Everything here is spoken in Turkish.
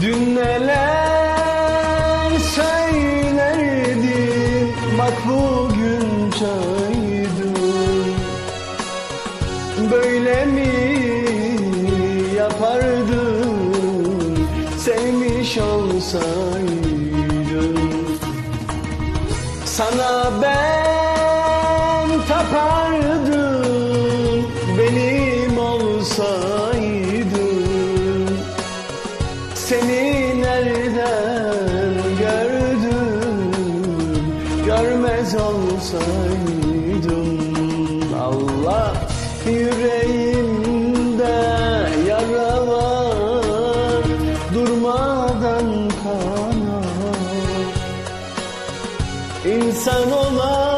Dün neler söylerdin Bak bugün çaydın Böyle mi yapardın Sevmiş olsaydın Sana ben tapardım Benim olsaydın Seni nereden gördüm? Görmez olsaydım. Allah yüreğimde yara var Durmadan kanar. İnsan olan